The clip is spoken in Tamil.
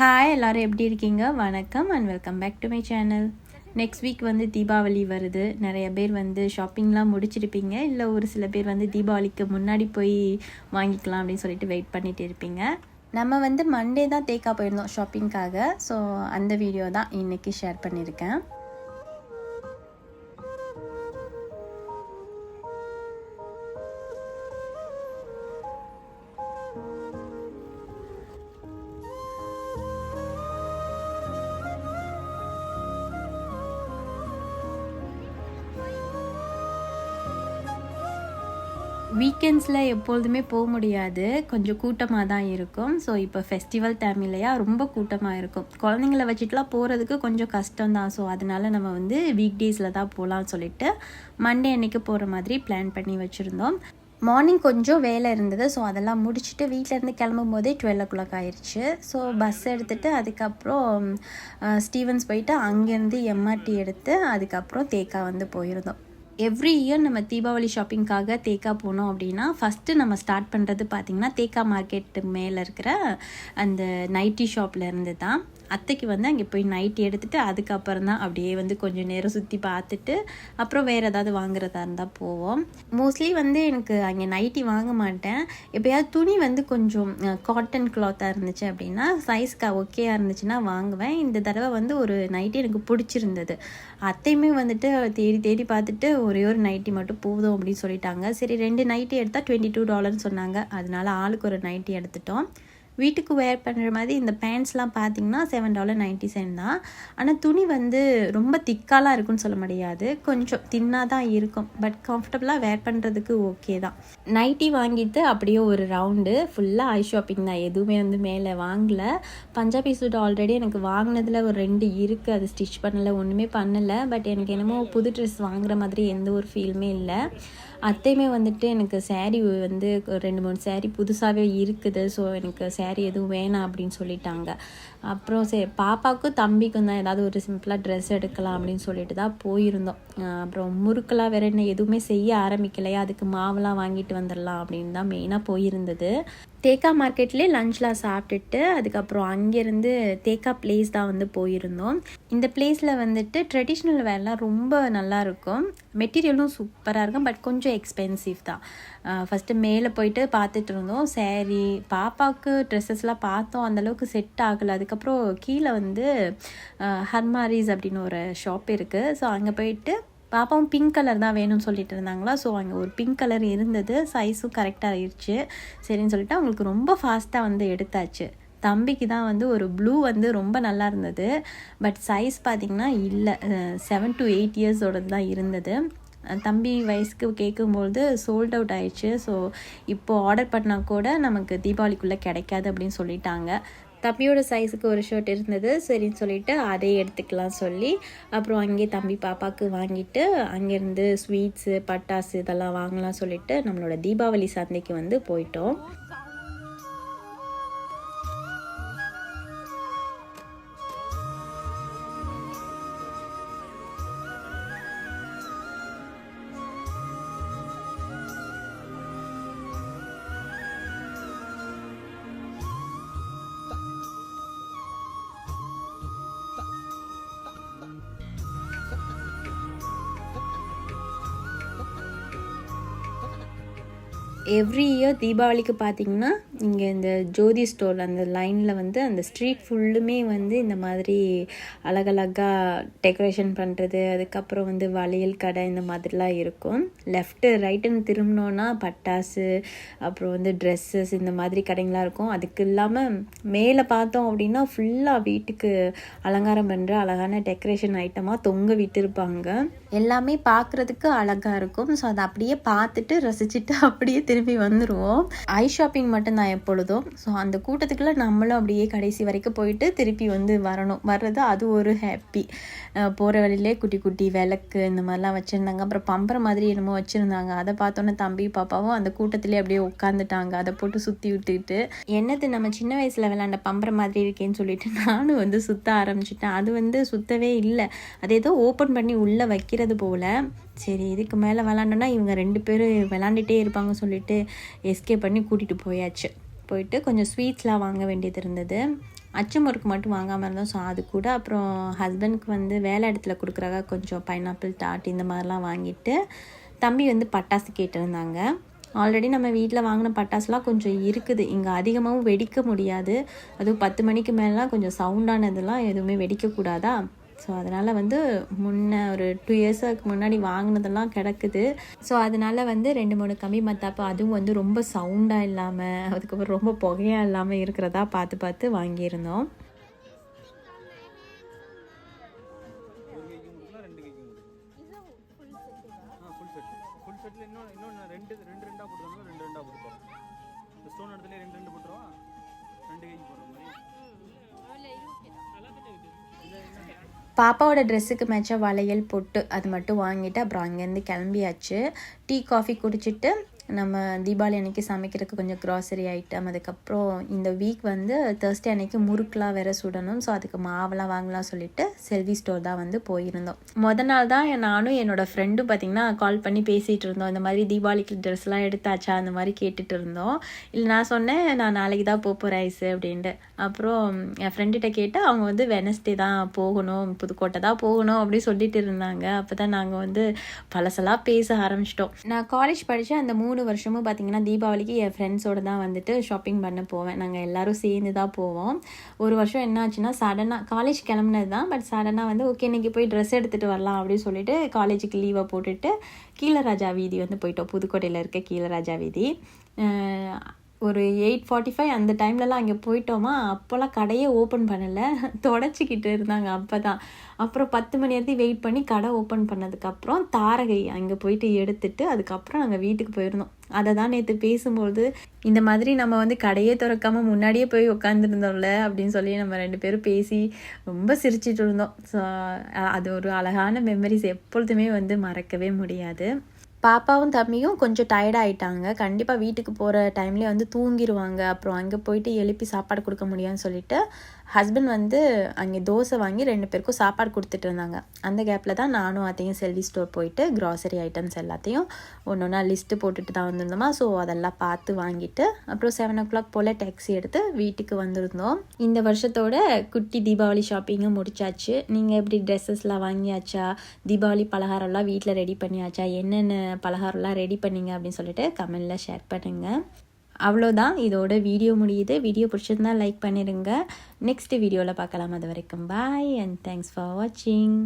ஹாய் எல்லோரும் எப்படி இருக்கீங்க? வணக்கம் and welcome back to my channel next week வந்து தீபாவளி வருது. நிறைய பேர் வந்து ஷாப்பிங்லாம் முடிச்சிருப்பீங்க. இல்லை ஒரு சில பேர் வந்து தீபாவளிக்கு முன்னாடி போய் வாங்கிக்கலாம் அப்படின்னு சொல்லிட்டு வெயிட் பண்ணிட்டு இருப்பீங்க. நம்ம வந்து மண்டே தான் தேக்கா போயிருந்தோம் ஷாப்பிங்க்காக ஸோ அந்த வீடியோ தான் இன்றைக்கி ஷேர் பண்ணியிருக்கேன். வீக்கெண்ட்ஸில் எப்பொழுதுமே போக முடியாது. கொஞ்சம் கூட்டமாக தான் இருக்கும். ஸோ இப்போ ஃபெஸ்டிவல் டைம் இல்லையா? ரொம்ப கூட்டமாக இருக்கும். குழந்தைங்கள வச்சுட்டுலாம் போகிறதுக்கு கொஞ்சம் கஷ்டம் தான் ஸோ அதனால நம்ம வந்து வீக் டேஸில் தான் போகலான்னு சொல்லிட்டு மண்டே அன்னைக்கு போகிற மாதிரி பிளான் பண்ணி வச்சுருந்தோம். மார்னிங் கொஞ்சம் வேலை இருந்தது. ஸோ அதெல்லாம் முடிச்சுட்டு வீட்டிலேருந்து கிளம்பும் போதே டுவெல் ஓ கிளாக் ஆயிடுச்சு ஸோ பஸ் எடுத்துகிட்டு அதுக்கப்புறம் ஸ்டீவன்ஸ் போயிட்டு அங்கேருந்து எம்ஆர்டி எடுத்து அதுக்கப்புறம் தேக்கா வந்து போயிருந்தோம். எவ்ரி இயர் நம்ம தீபாவளி ஷாப்பிங்காக தேக்கா போனோம் அப்படின்னா ஃபஸ்ட்டு நம்ம ஸ்டார்ட் பண்ணுறது பார்த்திங்கன்னா தேக்கா மார்க்கெட்டு மேலே இருக்கிற அந்த நைட்டி ஷாப்பில் இருந்து தான். அத்தைக்கு வந்து அங்கே போய் நைட்டி எடுத்துகிட்டு அதுக்கப்புறம் தான் அப்படியே வந்து கொஞ்சம் நேரம் சுற்றி பார்த்துட்டு அப்புறம் வேறு ஏதாவது வாங்குறதா இருந்தால் போவோம். மோஸ்ட்லி வந்து எனக்கு அங்கே நைட்டி வாங்க மாட்டேன். எப்போயாவது துணி வந்து கொஞ்சம் காட்டன் கிளாத்தாக இருந்துச்சு அப்படின்னா சைஸ்க்கு ஓகேயாக இருந்துச்சுன்னா வாங்குவேன். இந்த தடவை வந்து ஒரு நைட்டி எனக்கு பிடிச்சிருந்தது. அத்தையுமே வந்துட்டு தேடி தேடி பார்த்துட்டு ஒரே ஒரு நைட்டி மட்டும் போதும் அப்படின்னு சொல்லிட்டாங்க. சரி ரெண்டு நைட்டி எடுத்தால் டுவெண்ட்டி டூ டாலர்னு சொன்னாங்க. அதனால ஆளுக்கு ஒரு நைட்டி எடுத்துட்டோம். வீட்டுக்கு வேர் பண்ணுற மாதிரி இந்த பேண்ட்ஸ்லாம் பார்த்தீங்கன்னா செவன் டாலர் நைன்ட்டி சென்ட் தான். ஆனால் துணி வந்து ரொம்ப திக்காலாம் இருக்குன்னு சொல்ல முடியாது. கொஞ்சம் தின்னாக தான் இருக்கும் பட் கம்ஃபர்டபுளாக வேர் பண்ணுறதுக்கு ஓகே தான். நைட்டி வாங்கிட்டு அப்படியே ஒரு ரவுண்டு ஃபுல்லாக ஐ ஷாப்பிங் தான் எதுவுமே வந்து மேலே வாங்கலை. பஞ்சாபி சூட் ஆல்ரெடி எனக்கு வாங்கினதில் ஒரு ரெண்டு இருக்குது அது ஸ்டிச் பண்ணலை ஒன்றுமே பண்ணலை. பட் எனக்கு என்னமோ புது ட்ரெஸ் வாங்குற மாதிரி எந்த ஒரு ஃபீலுமே இல்லை. அத்தையுமே வந்துட்டு எனக்கு சேரீ வந்து ரெண்டு மூணு சேரீ புதுசாகவே இருக்குது. ஸோ எனக்கு சேரீ எதுவும் வேணாம் அப்படின்னு சொல்லிட்டாங்க. அப்புறம் சரி பாப்பாவுக்கும் தம்பிக்கும் தான் ஏதாவது ஒரு சிம்பிளாக ட்ரெஸ் எடுக்கலாம் அப்படின்னு சொல்லிட்டு தான் போயிருந்தோம். அப்புறம் முறுக்கெல்லாம் வேறு என்ன எதுவுமே செய்ய ஆரம்பிக்கலையா. அதுக்கு மாவெல்லாம் வாங்கிட்டு வந்துடலாம் அப்படின்னு தான் மெயினாக போயிருந்தது. தேக்கா மார்க்கெட்லேயே லஞ்ச்லாம் சாப்பிட்டுட்டு அதுக்கப்புறம் அங்கேருந்து தேக்கா பிளேஸ் தான் வந்து போயிருந்தோம். இந்த பிளேஸில் வந்துட்டு ட்ரெடிஷ்னல் வேர்லாம் ரொம்ப நல்லாயிருக்கும் மெட்டீரியலும் சூப்பராக இருக்கும் பட் கொஞ்சம் எக்ஸ்பென்சிவ் தான். ஃபஸ்ட்டு மேலே போயிட்டு பார்த்துட்டு இருந்தோம். சேரீ பாப்பாவுக்கு ட்ரெஸ்ஸஸ்லாம் பார்த்தோம். அந்தளவுக்கு செட் ஆகலை. அதுக்கப்புறம் கீழே வந்து ஹர்மாரிஸ் அப்படின்னு ஒரு ஷாப் இருக்குது ஸோ அங்கே போயிட்டு பாப்பாவும் பிங்க் கலர் தான் வேணும்னு சொல்லிட்டு இருந்தாங்களா? ஸோ அங்கே ஒரு பிங்க் கலர் இருந்தது. சைஸும் கரெக்டாக ஆயிடுச்சு. சரின்னு சொல்லிட்டு அவங்களுக்கு ரொம்ப ஃபாஸ்ட்டாக வந்து எடுத்தாச்சு. தம்பிக்கு தான் வந்து ஒரு ப்ளூ வந்து ரொம்ப நல்லா இருந்தது. பட் சைஸ் பார்த்திங்கன்னா இல்லை. செவன் டு எயிட் இயர்ஸோடது தான் இருந்தது. தம்பி வயசுக்கு கேட்கும்பொழுது சோல்ட் அவுட் ஆயிடுச்சு. ஸோ இப்போது ஆர்டர் பண்ணால் கூட நமக்கு தீபாவளிக்குள்ளே கிடைக்காது அப்படின்னு சொல்லிட்டாங்க. தம்பியோட சைஸுக்கு ஒரு ஷர்ட் இருந்தது. சரின்னு சொல்லிட்டு அதே எடுத்துக்கலாம் சொல்லி அப்புறம் அங்கேயே தம்பி பாப்பாவுக்கு வாங்கிட்டு அங்கேருந்து ஸ்வீட்ஸு பட்டாசு இதெல்லாம் வாங்கலாம் சொல்லிட்டு நம்மளோட தீபாவளி சந்தைக்கு வந்து போயிட்டோம். எவ்ரி இயர் தீபாவளிக்கு பார்த்தீங்கன்னா இங்கே இந்த ஜோதி ஸ்டோர் அந்த லைனில் வந்து அந்த ஸ்ட்ரீட் ஃபுல்லுமே வந்து இந்த மாதிரி அழகழகாக டெக்கரேஷன் பண்ணுறது அதுக்கப்புறம் வந்து வளையல் கடை இந்த மாதிரிலாம் இருக்கும். லெஃப்ட்டு ரைட்டுன்னு திரும்பினோன்னா பட்டாசு அப்புறம் வந்து ட்ரெஸ்ஸஸ் இந்த மாதிரி கடைங்களாம் இருக்கும். அதுக்கு இல்லாமல் மேலே பார்த்தோம் அப்படின்னா ஃபுல்லாக வீட்டுக்கு அலங்காரம் பண்ணுற அழகான டெக்கரேஷன் ஐட்டமாக தொங்க விட்டுருப்பாங்க. எல்லாமே பார்க்குறதுக்கு அழகாக இருக்கும். ஸோ அதை அப்படியே பார்த்துட்டு ரசிச்சுட்டு அப்படியே திரும்பி வந்துடுவோம் ஐ ஷாப்பிங் மட்டும்தான் எப்பொழுதும். ஸோ அந்த கூட்டத்துக்குள்ளே நம்மளும் அப்படியே கடைசி வரைக்கும் போயிட்டு திருப்பி வந்து வரணும். வர்றது அது ஒரு ஹாப்பி போகிற வழியிலே குட்டி குட்டி விளக்கு இந்த மாதிரிலாம் வச்சுருந்தாங்க. அப்புறம் பம்பரை மாதிரி என்னமோ வச்சுருந்தாங்க. அதை பார்த்தோன்னே தம்பி பாப்பாவும் அந்த கூட்டத்திலே அப்படியே உட்காந்துட்டாங்க அதை போட்டு சுற்றி விட்டுக்கிட்டு என்னது நம்ம சின்ன வயசில் விளாண்ட பம்பரை மாதிரி இருக்கேன்னு சொல்லிட்டு நானும் வந்து சுற்ற ஆரம்பிச்சிட்டேன். அது வந்து சுத்தவே இல்லை. அது ஏதோ ஓப்பன் பண்ணி உள்ளே வைக்கிற வைக்கிறது போல். சரி இதுக்கு மேலே விளாண்டோன்னா இவங்க ரெண்டு பேரும் விளாண்டுட்டே இருப்பாங்க சொல்லிட்டு எஸ்கே பண்ணி கூட்டிகிட்டு போயாச்சு. போயிட்டு கொஞ்சம் ஸ்வீட்ஸ்லாம் வாங்க வேண்டியது இருந்தது. அச்சமுறுக்கு மட்டும் வாங்காமல் இருந்தோம். ஸோ அது கூட அப்புறம் ஹஸ்பண்ட்க்கு வந்து வேலை இடத்துல கொடுக்குறாங்க கொஞ்சம் பைனாப்பிள் டாட் இந்த மாதிரிலாம் வாங்கிட்டு தம்பி வந்து பட்டாசு கேட்டிருந்தாங்க. ஆல்ரெடி நம்ம வீட்டில் வாங்கின பட்டாசுலாம் கொஞ்சம் இருக்குது. இங்கே அதிகமாகவும் வெடிக்க முடியாது. அதுவும் பத்து மணிக்கு மேலாம் கொஞ்சம் சவுண்டானதெல்லாம் எதுவுமே வெடிக்கக்கூடாதா? ஸோ அதனால் வந்து முன்ன ஒரு டூ இயர்ஸுக்கு முன்னாடி வாங்கினதெல்லாம் கிடக்குது. ஸோ அதனால் வந்து ரெண்டு மூணு கம்மி மத்தாப்பு அதுவும் வந்து ரொம்ப சவுண்டாக இல்லாமல் அதுக்கப்புறம் ரொம்ப புகையாக இல்லாமல் இருக்கிறதா பார்த்து பார்த்து வாங்கியிருந்தோம். ரெண்டு கைக்கு போடுற மாதிரி பாப்பாவோட ட்ரெஸ்ஸுக்கு மேட்சாக வளையல் பொட்டு அது மட்டும் வாங்கிட்டு அப்புறம் அங்கேருந்து கிளம்பியாச்சு. டீ காஃபி குடிச்சிட்டு நம்ம தீபாவளி அன்னைக்கு சமைக்கிறதுக்கு கொஞ்சம் க்ராசரி ஐட்டம் அதுக்கப்புறம் இந்த வீக் வந்து தேர்ஸ்டே அன்னைக்கு முறுக்குலாம் வேற சுடணும். ஸோ அதுக்கு மாவெல்லாம் வாங்கலாம் சொல்லிட்டு செல்வி ஸ்டோர் தான் வந்து போயிருந்தோம். முத நாள் தான் நானும் என்னோட ஃப்ரெண்டும் பார்த்தீங்கன்னா கால் பண்ணி பேசிகிட்டு இருந்தோம். இந்த மாதிரி தீபாவளிக்கு ட்ரெஸ்லாம் எடுத்தாச்சா? அந்த மாதிரி கேட்டுட்டு இருந்தோம். இல்லை நான் சொன்னேன் நான் நாளைக்கு தான் போக போகிறேன் ஐஸு அப்படின்ட்டு. அப்புறம் என் ஃப்ரெண்டுகிட்ட கேட்டு அவங்க வந்து வெனஸ்டே தான் போகணும் புதுக்கோட்டை தான் போகணும் அப்படின்னு சொல்லிட்டு இருந்தாங்க. அப்போ தான் நாங்கள் வந்து பழசெல்லாம் பேச ஆரம்பிச்சிட்டோம். நான் காலேஜ் படித்த அந்த மூணு வருஷமும் பார்த்திங்கன்னா தீபாவளிக்கு என் ஃப்ரெண்ட்ஸோட தான் வந்துட்டு ஷாப்பிங் பண்ண போவேன். நாங்கள் எல்லோரும் சேர்ந்து தான் போவோம். ஒரு வருஷம் என்ன ஆச்சுன்னா சடனாக காலேஜ் கிளம்புனது தான். பட் சடனாக வந்து ஓகே இன்றைக்கி போய் ட்ரெஸ் எடுத்துகிட்டு வரலாம் அப்படின்னு சொல்லிட்டு காலேஜுக்கு லீவை போட்டுட்டு கீழராஜா வீதி வந்து போயிட்டோம். புதுக்கோட்டையில் இருக்க கீழராஜா வீதி. ஒரு எயிட் ஃபார்ட்டி ஃபைவ் அந்த டைம்லலாம் அங்கே போயிட்டோமா அப்போல்லாம் கடையே ஓப்பன் பண்ணலை. தொடச்சிக்கிட்டு இருந்தாங்க அப்போ தான் அப்புறம் பத்து மணி வரைக்கும் வெயிட் பண்ணி கடை ஓப்பன் பண்ணதுக்கப்புறம் தாரகை அங்கே போயிட்டு எடுத்துட்டு அதுக்கப்புறம் நாங்கள் வீட்டுக்கு போயிருந்தோம். அதை தான் நேற்று பேசும்போது இந்த மாதிரி நம்ம வந்து கடையே திறக்காமல் முன்னாடியே போய் உட்காந்துருந்தோம்ல அப்படின்னு சொல்லி நம்ம ரெண்டு பேரும் பேசி ரொம்ப சிரிச்சிட்டு இருந்தோம். ஸோ அது ஒரு அழகான மெமரிஸ் எப்பொழுதுமே வந்து மறக்கவே முடியாது. பாப்பாவும் தம்பியும் கொஞ்சம் டயர்டாயிட்டாங்க கண்டிப்பாக வீட்டுக்கு போகிற டைம்லேயே வந்து தூங்கிடுவாங்க அப்புறம் அங்கே போயிட்டு எழுப்பி சாப்பாடு கொடுக்க முடியாதுன்னு சொல்லிட்டு ஹஸ்பண்ட் வந்து அங்கே தோசை வாங்கி ரெண்டு பேருக்கும் சாப்பாடு கொடுத்துட்டு இருந்தாங்க. அந்த கேப்பில் தான் நானும் அத்தையும் செல்வி ஸ்டோர் போயிட்டு க்ராசரி ஐட்டம்ஸ் எல்லாத்தையும் ஒன்று ஒன்றா லிஸ்ட்டு போட்டுட்டு தான் வந்திருந்தோமா. ஸோ அதெல்லாம் பார்த்து வாங்கிட்டு அப்புறம் செவன் ஓ கிளாக் போல் டாக்ஸி எடுத்து வீட்டுக்கு வந்திருந்தோம். இந்த வருஷத்தோட குட்டி தீபாவளி ஷாப்பிங்கும் முடிச்சாச்சு. நீங்கள் எப்படி ட்ரெஸ்ஸஸ்லாம் வாங்கியாச்சா? தீபாவளி பலகாரம்லாம் வீட்டில் ரெடி பண்ணியாச்சா? என்னென்ன பலகாரம்லாம் ரெடி பண்ணீங்க அப்படின்னு சொல்லிட்டு கமெண்டில் ஷேர் பண்ணுங்கள் அவ்வளோதான். இதோட வீடியோ முடியுது. வீடியோ பிடிச்சிருந்தா லைக் பண்ணிடுங்க நெக்ஸ்ட் வீடியோவில் பார்க்கலாம். அது வரைக்கும் பாய் அண்ட் தேங்க்ஸ் ஃபார் வாட்சிங்